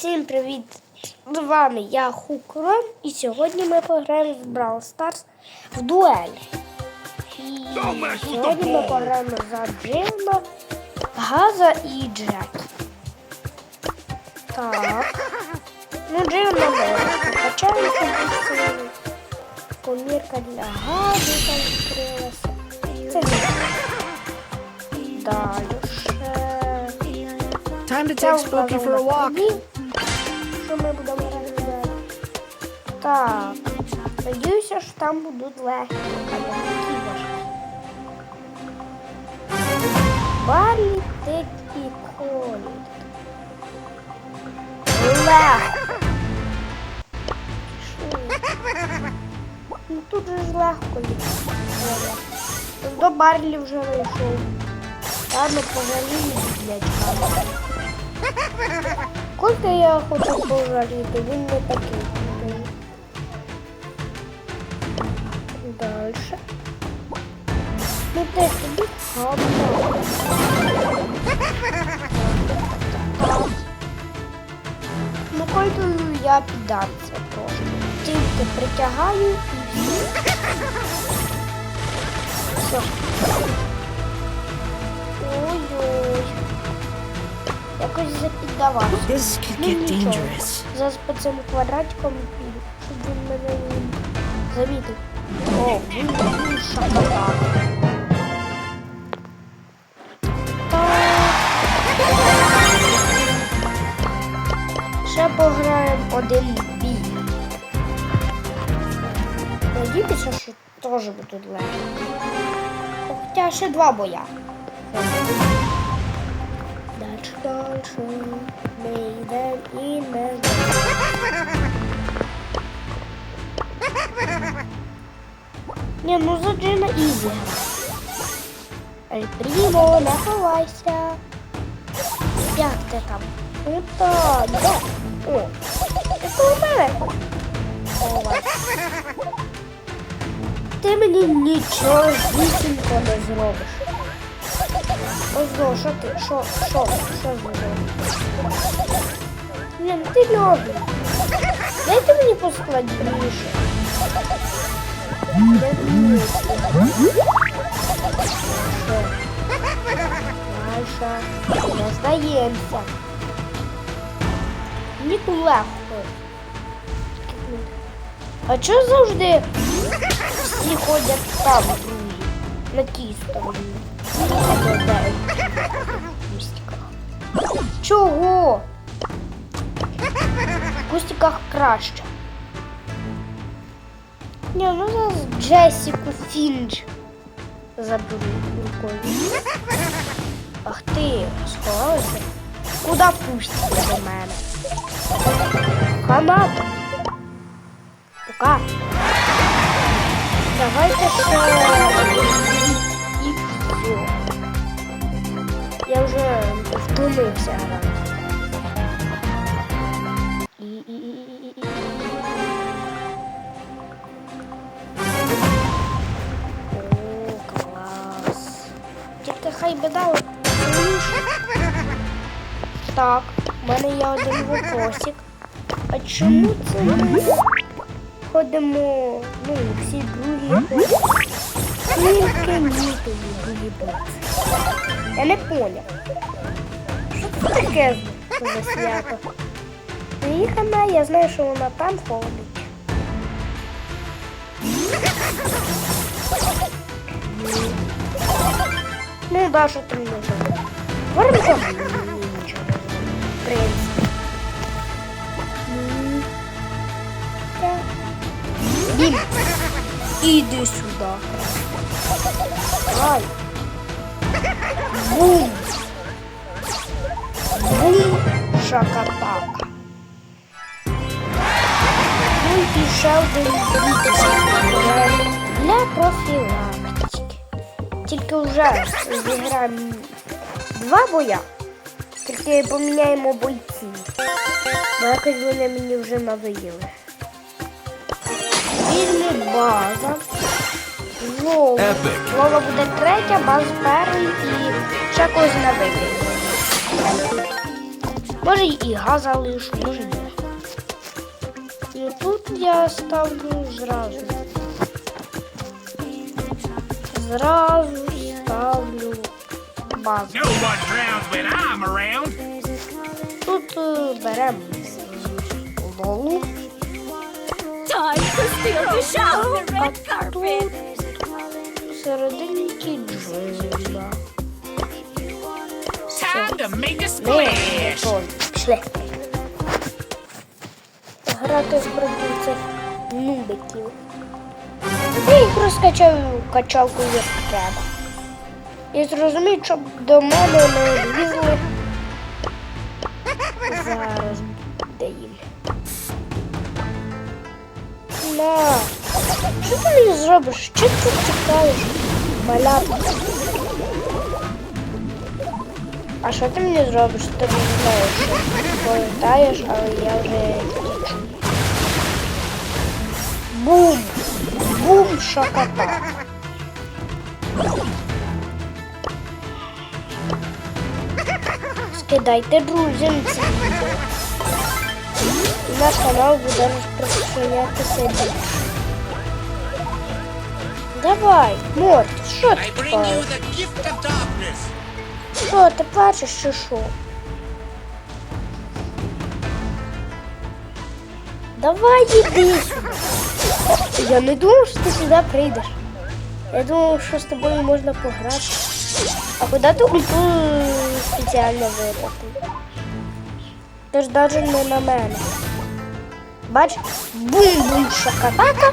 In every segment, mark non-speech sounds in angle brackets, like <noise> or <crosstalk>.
Всім привіт! З вами я Хукрон і сьогодні ми пограємо в Brawl Stars в дуель. І сьогодні ми пограємо за Джима, Газа і Джекі. Так. Ну, Джим на Качаємо. Помірка для газу там відкрилася. Це. Далі. Time to take Spooky for a walk. Так. Надіюся, що там такі важкі. Барлі, тик і колі. Легко. Ну тут же легко. До Барлі вже вийшов. Ладно, пожалію дядька. Сколько я хочу пожаліти, він не такий. Дальше. Ну ти тобі. Ну кольтую я піддамся трошки. Тільки притягаю і все. Ой-ой. Якось запіддавався. Ну нічого. dangerous. За по цим квадратиком піду, щоб він мене не замітив. О, він шоколад. Ще пограємо один бій. Надіюся, що теж будуть легкі. Хоча ще два боя. Дальше, дальше. Ми йдемо і не Ні, ну за Джина гра. Ей, Прімо, не ховайся. Як ти там? Ну так, де? О, ти мене. Ховайся. Ти мені нічого звісінько не зробиш. Озо, що ти? Що, що, що зробиш? Ну ти льовий. Дайте мені поскладніше. Я вмію. Що? Маша, не здаємося. Мені тут легко. А чого завжди всі ходять там, друзі? На тій стороні. А не де? В кустиках. Чого? В кустиках краще. Ні, ну зараз Джесіку Фінч заберу рукою. Ах ти, сховалася? Куди пустите до мене? Ханата. Пока. Давайте ще і все. Я вже втомився грати. Хай би дали. <laughs> Так, в мене є один вопросик. А чому це ми ходимо, ну, всі другі ходять? Тільки ні тобі другі. Я не поняв. Що це таке за свято? Приїхана, я знаю, що вона там ходить. <laughs> Ну, да, що там не знаю. В принципі. Бім. Іди сюди. Ай. Бум. Бум. Шакатака. Ну і ще один для профілактики. Тільки вже зіграємо два боя. Тільки поміняємо бойців. Бо якось вони мені вже надоїли. Вільні база. Вова. Epic. Буде третя, база перший і ще когось на вибір. Може і газ залишу, може ні. Ну тут я ставлю зразу. Зразу ставлю базу. No one drowns when I'm around. Тут е, беремо лолу. А тут серединки a Не, Пішли. Грати продавців нубиків. Я їх розкачаю качалку як треба. І зрозуміть, щоб до мене не лізли. Зараз де їм. На. Що ти мені зробиш? Що ти тікаєш? Малятка. А що ти мені зробиш? Ти не знаєш, що повертаєш, але я вже. Бум! Бум шаката. Скидайте друзям це відео. І наш канал буде розпространятися більше. Давай, Морт, що ти I bring плачеш? you the gift of darkness. Що, ти плачеш чи що? Давай іди сюди. Я не думав, що ти сюди прийдеш. Я думав, що з тобою можна пограти. А куди ти ульту спеціально витратив? Ти ж навіть не на мене. Бач? Бум-бум шакатака.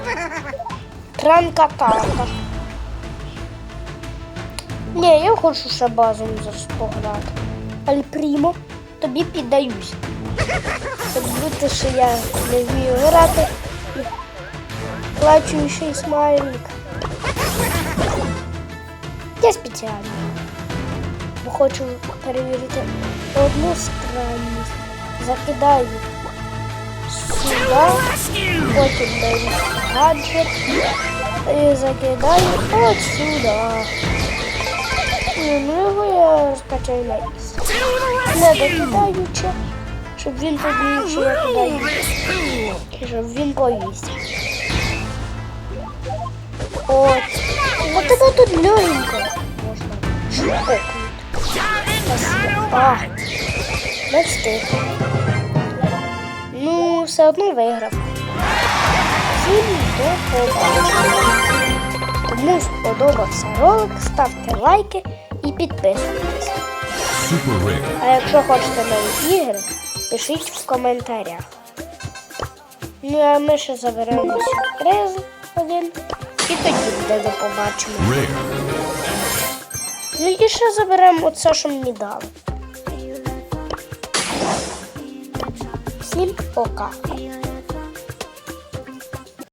Транкатака. Ні, я хочу ще базом пограти. Аль Прімо, тобі піддаюсь. Будто, що я не вмію грати. і Плачущий смайлик. Я спеціально. Бо хочу перевірити одну странність. Закидаю сюди, потім даю гаджет і закидаю от сюди. Ні, ну його я розкачаю на. Не докидаючи, щоб він побіг, що я кидаю, щоб він повівся. От. Ну тебе тут легенько можна шукнути. Dynamite! не встиг. Ну, все одно виграв. Всім до побачення. Кому сподобався ролик, ставте лайки і підписуйтесь. Super А якщо хочете нові ігри, пишіть в коментарях. Ну а ми ще заберемо сюрприз один і тоді буде до побачення. Ну і ще заберемо оце, що мені дали. Всім пока.